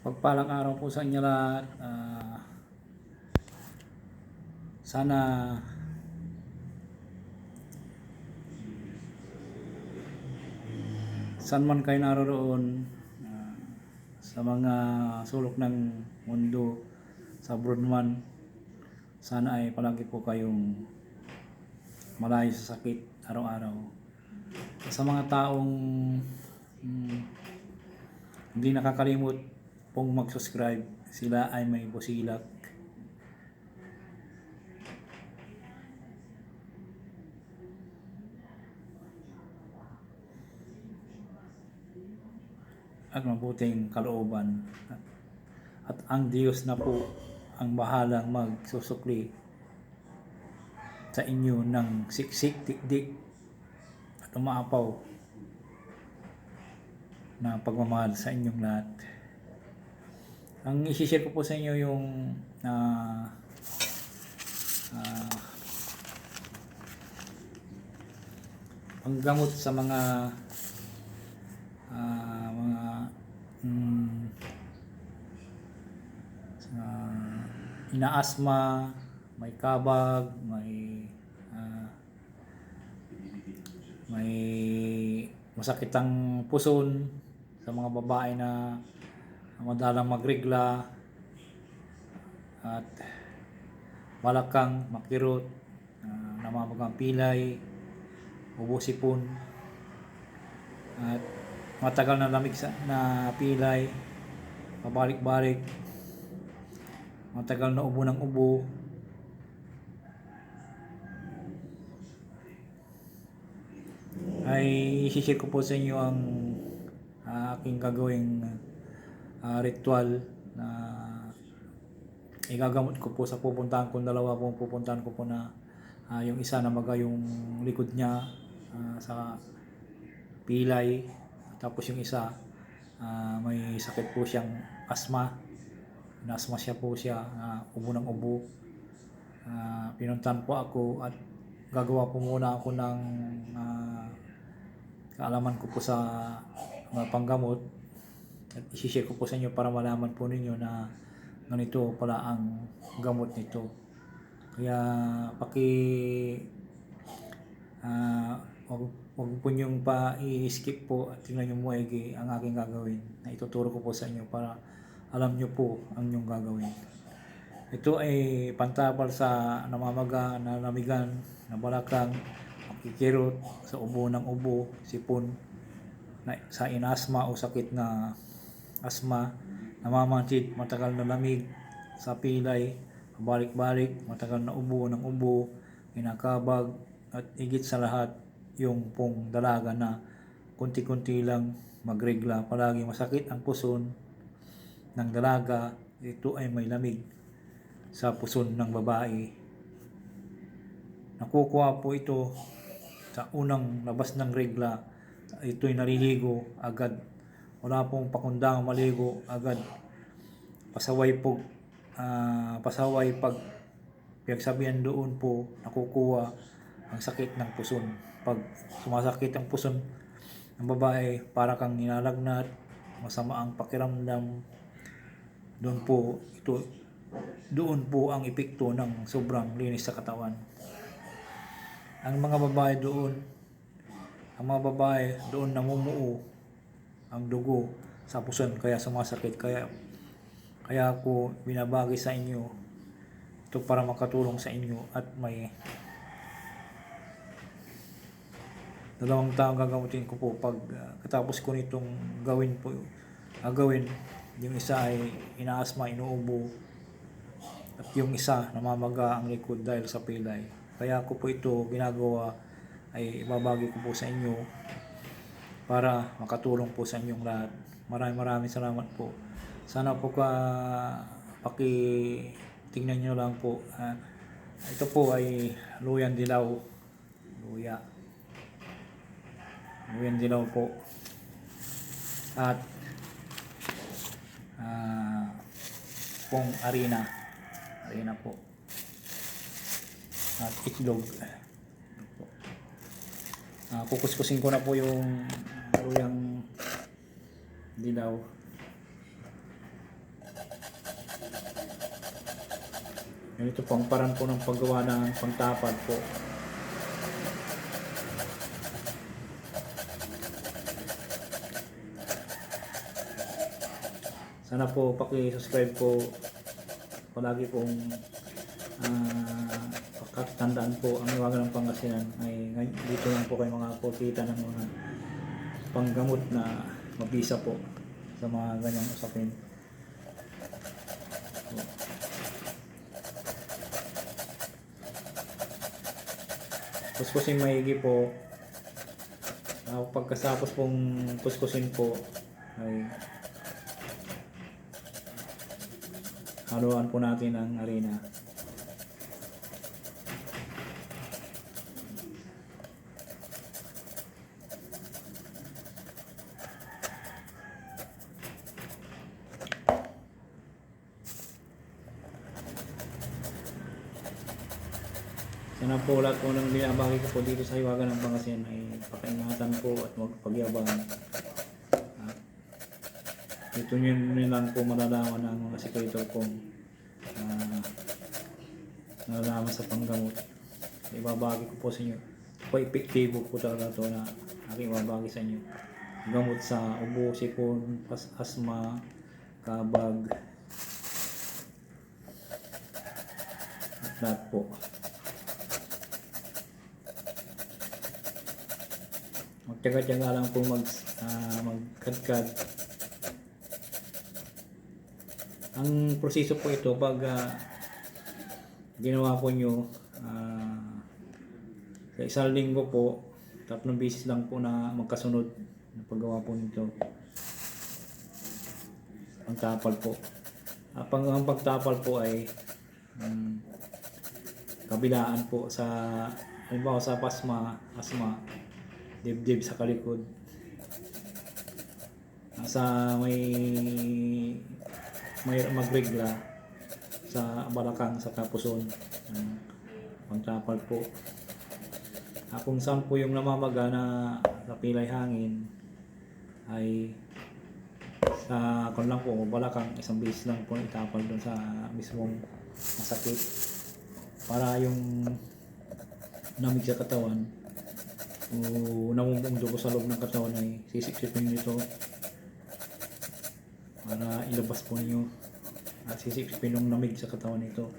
Pagpalang araw po sa inyo lahat. Ah, sana saan man kayo naroon ah, sa mga sulok ng mundo sa abroad man sana ay palagi po kayong malayo sa sakit araw-araw sa mga taong mm, hindi nakakalimot pong mag-subscribe. Sila ay may busilak. At mabuting kalooban. At, ang Diyos na po ang bahalang magsusukli sa inyo ng siksik tikdik at umaapaw na pagmamahal sa inyong lahat. Ang isi-share ko po sa inyo yung ah ah, panggamot sa mga ah, mga mm, sa inaasma, may kabag, may ah, may masakitang puson sa mga babae na madalang magregla at balakang makirot uh, namamagang pilay ubusipon at matagal na lamig sa, na pilay pabalik-balik matagal na ubo ng ubo. Ay isishare ko po sa inyo ang ah, aking gagawing ah, ritual na igagamot ko po sa pupuntahan ko dalawa po pupuntahan ko po na ah, yung isa na maga yung likod niya ah, sa pilay. Tapos yung isa ah, may sakit po siyang asma inasma siya po siya ah, ubo ng ubo. Ah, pinuntahan po ako at gagawa po muna ako ng ah, kaalaman ko po sa mga panggamot at isishare ko po sa inyo para malaman po ninyo na ganito pala ang gamot nito. Kaya paki ah wag, wag po niyong pa i-skip po. At tingnan mo maigi ang aking gagawin. Na ituturo ko po sa inyo para alam nyo po ang inyong gagawin. Ito ay pantapal sa namamaga, nalamigan, na balakang, makikirot, sa ubo ng ubo, sipon, na, sa inasma o sakit na asma, namamansid, matagal na lamig, sa pilay, balik-balik, matagal na ubo ng ubo, kinakabag, at higit sa lahat, yung pong dalaga na kunti-kunti lang magregla, palagi masakit ang puson ng dalaga, ito ay may lamig sa puson ng babae. Nakukuha po ito sa unang labas ng regla. Ito'y naliligo agad. Wala pong pakundang maligo agad. Pasaway po, ah, pasaway pag pinagsabihan doon po nakukuha ang sakit ng puson. Pag sumasakit ang puson ng babae, para kang nilalagnat, masama ang pakiramdam, doon po ito doon po ang epekto ng sobrang linis sa katawan. Ang mga babae doon, ang mga babae doon namumuo ang dugo sa puson kaya sumasakit kaya kaya ako binabagi sa inyo ito para makatulong sa inyo at may dalawang taong gagamutin ko po pag uh, katapos ko nitong gawin po gagawin yung isa ay inaasma, inuubo at yung isa namamaga ang likod dahil sa pilay. Kaya ko po ito ginagawa ay ibabagi ko po sa inyo para makatulong po sa inyong lahat. Maraming maraming salamat po. Sana po ka paki tingnan nyo lang po. ah, ito po ay luyan dilaw. Luya. Luyan dilaw po. At ah pong arena arena po at itlog. Ah, kukuskusin ko na po yung luyang dilaw. Ganito po ang parang po ng paggawa ng pangtapad po. Sana po paki-subscribe po. Palagi pong uh, pakatandaan po ang iwagan ng Pangasinan. Ay dito lang po kayo mga kita ng mga panggamot na mabisa po sa mga ganyang usapin. Kuskusin maigi po. Uh, pagkasapos pong kuskusin po ay haluan po natin ang harina. Po lahat po ng binabagi ko po dito sa Hiwaga ng Pangasinan ay pakaingatan po at magpagyabang. At ito nyo nyo lang po malalaman ang mga sekreto kong uh, nalalaman sa panggamot. Ibabagi ko po sa inyo. Po epektibo po talaga to na aking ibabagi sa inyo. Gamot sa ubo, sipon, pas asma, kabag, at lahat po. Magtyaga-tyaga lang po mag ah, magkadkad. Ang proseso po ito pag ah, ginawa po nyo ah, sa isang linggo po tatlong beses lang po na magkasunod na paggawa po nito. Ang tapal po. Pag ang pagtapal po ay um, kabilaan po sa halimbawa sa pasma asma dibdib sa kalikod. Sa may may magregla sa balakang sa kapuson. Ang pangtapal po. Ah, kung saan po yung namamaga na napilay hangin ay sa kung lang po balakang isang beses lang po itapal doon sa mismong masakit. Para yung namig sa katawan o namumong dugo sa loob ng katawan ay sisiksipin nyo ito para ilabas po ninyo at sisiksipin ng namig sa katawan nito.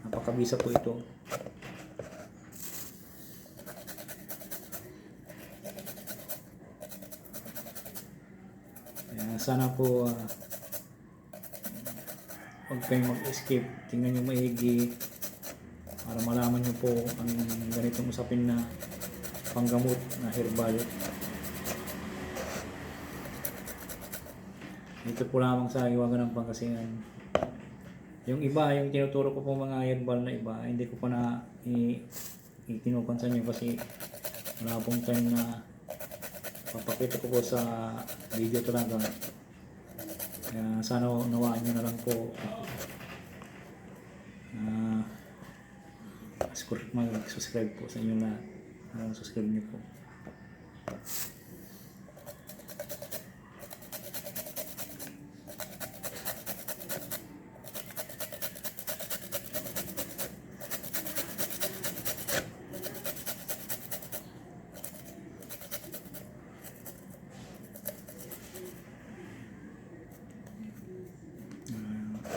Napakabisa po ito. Kaya sana po ah, huwag kayong mag-escape. Tingnan nyo maigi para malaman nyo po ang ganitong usapin na panggamot na herbal. Dito po lamang sa Iwagan ng Pangasinan. Yung iba, yung tinuturo ko po mga herbal na iba, hindi ko pa na itinukan sa inyo kasi wala pong time na papakita ko po sa video talaga. Kaya sana nawaan nyo na lang po. Ah, mag-subscribe po sa inyo lahat. Uh, subscribe niyo po.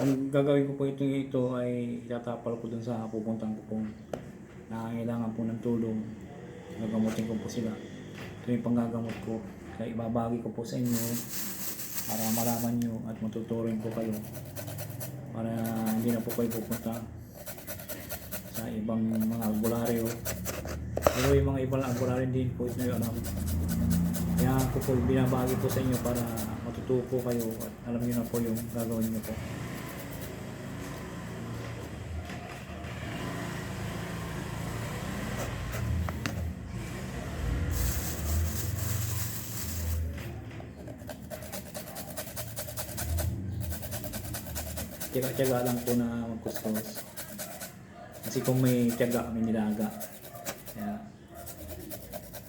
Ang gagawin ko po ito ito ay itatapal ko dun sa pupuntahan ko pong nangangailangan po ng tulong gagamutin ko po sila. Ito yung panggagamot ko kaya ibabagi ko po sa inyo para malaman nyo at matuturin ko kayo para hindi na po kayo pupunta sa ibang mga albularyo pero yung mga ibang albularyo din po ito yung alam. Kaya ko po binabagi po sa inyo para matututo po kayo at alam nyo na po yung gagawin nyo po tiyaga-tiyaga lang po na magkuskus. Kasi kung may tiyaga, may nilaga. Kaya,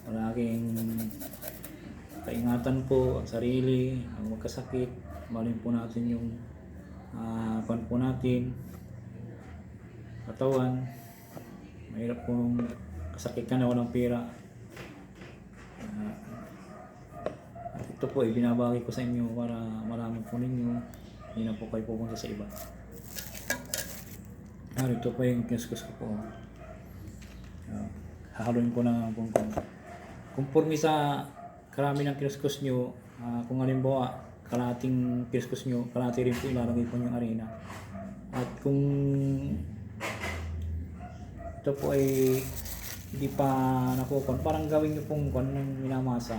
palaging kaingatan po ang sarili, ang magkasakit. Malin po natin yung ah kwan po natin katawan mahirap kung kasakit ka na walang pera at ito po ay binabagi ko sa inyo para malaman po ninyo hindi na po kayo pupunta sa iba. Ah, ito pa yung kinuskus ko po. Ah, hahaluin ko na kung kung conforme sa karami ng kinuskus nyo ah, kung halimbawa kalating kinuskus nyo kalati rin po ilalagay po yung arena. At kung ito po ay hindi pa nakukon parang gawin nyo pong kon ng minamasa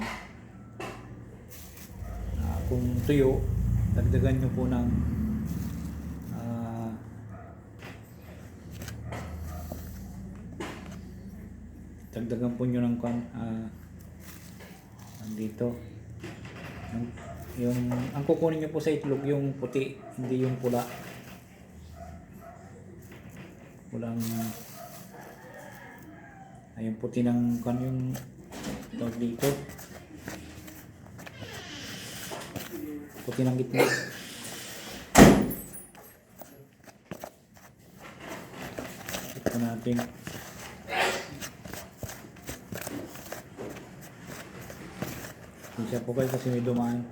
Ah, kung tuyo dagdagan nyo po ng ah, dagdagan po nyo ng kon ah, dito yung, yung ang kukunin nyo po sa itlog yung puti hindi yung pula. Pulang ay yung puti ng kan yung tawag dito ng itlog ito natin Isa po kayo kasi may dumaan.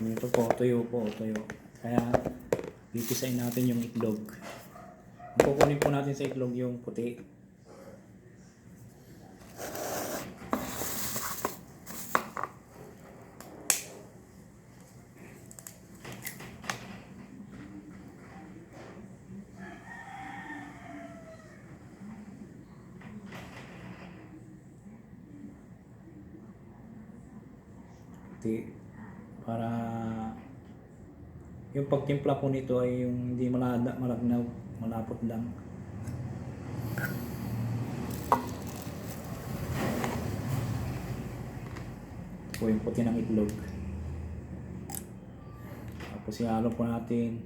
Ito po, tuyo. Kaya, pipisain natin yung itlog. Ang kukunin po natin sa itlog yung puti. puti para yung pagtimpla po nito ay yung hindi malada, malagnaw, malapot lang. po yung puti ng itlog. Tapos ihalo po natin.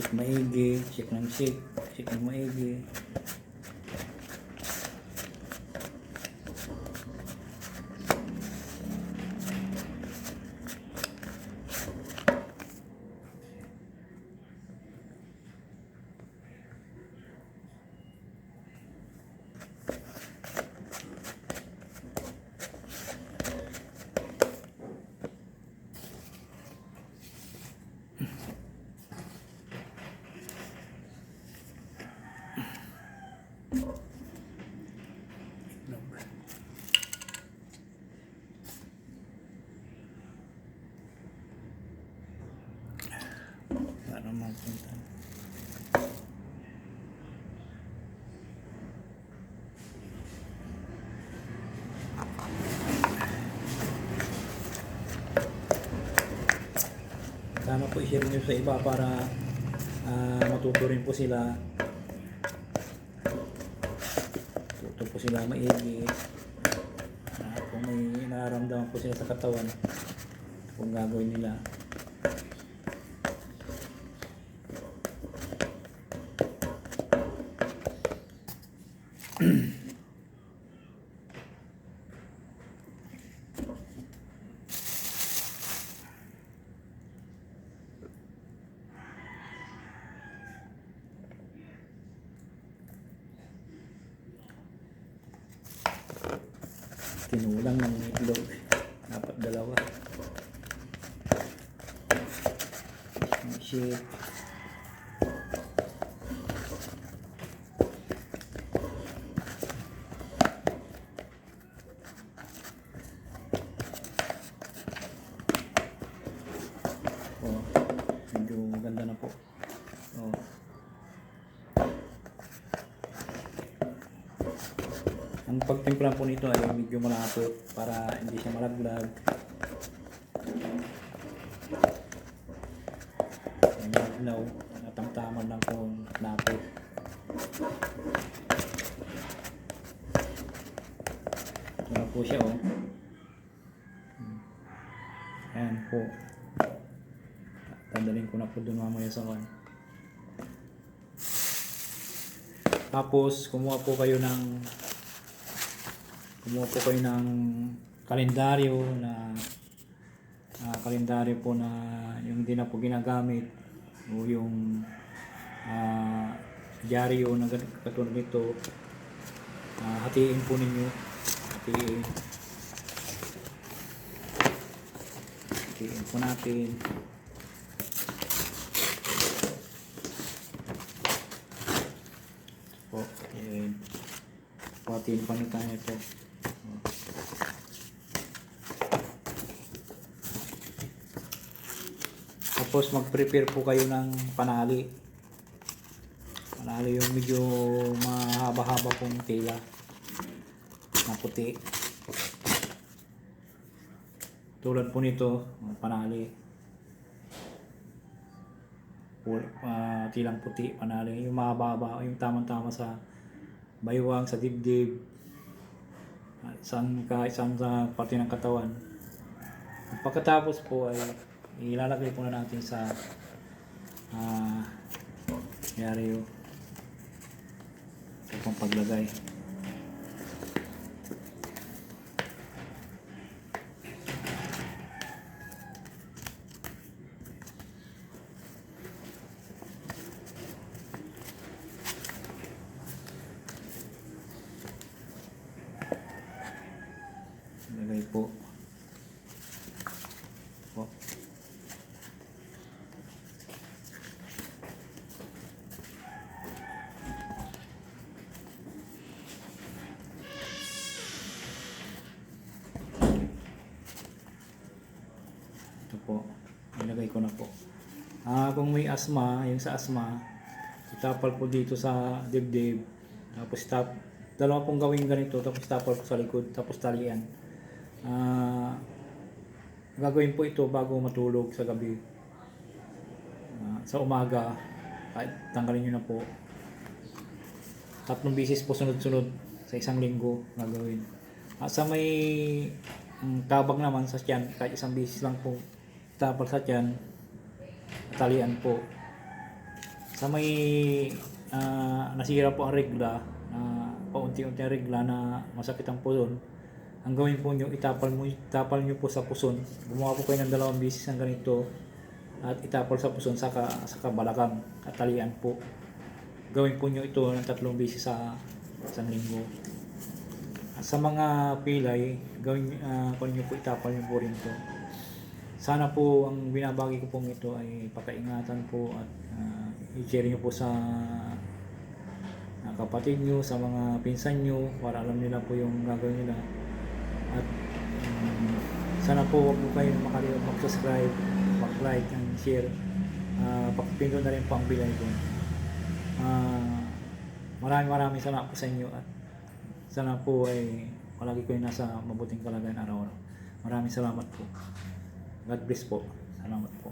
Shake maigi, shake shake ng maigi. Itlog. Mapunta. Sana po i-share nyo sa iba para ah, matuto rin po sila Tuto po sila maigi. Ah, kung may nararamdaman po sila sa katawan, kung gagawin nila. Tinulang ng itlog. Dapat dalawa. Shake. maganda na po. So, ang pagtimpla po nito ay medyo malapot para hindi siya malaglag. Ang maglaw, natamtaman lang ang lapot. Ito na po siya oh. Ayan po. Tandalin ko na po doon mamaya sa kan. Tapos, kumuha po kayo ng kumuha po kayo ng kalendaryo na ah, kalendaryo po na yung hindi po ginagamit o yung ah, dyaryo na katulad nito ah, hatiin po ninyo hatiin. Hatiin po natin. Po ayan. Hatiin pa nito ito Tapos mag-prepare po kayo ng panali. Panali yung medyo mahaba-haba pong tela na puti. Tulad po nito, panali. Pul, ah, tilang puti, panali. Yung mahaba-haba, yung tamang-tama sa baywang, sa dibdib, saan ka, saan sa parte ng katawan. Pagkatapos po ay ilalagay po na natin sa ah diaryo ito pong paglagay lagay po po Ito po. Ilagay ko na po. Ah, kung may asma, yung sa asma, itapal po dito sa dibdib. Tapos tap, dalawa pong gawin ganito, tapos tapal po sa likod, tapos talian. Ah, gagawin po ito bago matulog sa gabi. Ah, sa umaga, kahit tanggalin nyo na po. Tatlong bisis po sunod-sunod sa isang linggo gagawin. At sa may mm, tabag naman sa tiyan, kahit isang bisis lang po tapal sa tiyan, talian po. Sa may ah, nasira po ang regla, na paunti-unti ang regla na masakit ang puson, ang gawin po nyo, itapal, mo, itapal nyo po sa puson. Gumawa po kayo ng dalawang bisis ng ganito at itapal sa puson saka, saka balakang at talian po. Gawin po nyo ito ng tatlong bisis sa isang linggo. At sa mga pilay, gawin uh, kung nyo po itapal nyo po rin to. Sana po ang binabagi ko pong ito ay pakaingatan po at uh, i-share nyo po sa uh, kapatid nyo, sa mga pinsan nyo para alam nila po yung gagawin nila. At um, sana po huwag po kayo makalimutan mag-subscribe, mag-like and share. Uh, pakipindot na rin po ang bilay ko. Uh, maraming maraming salamat po sa inyo at sana po ay palagi ko nasa mabuting kalagayan araw-araw. Maraming salamat po. God bless po. Salamat po.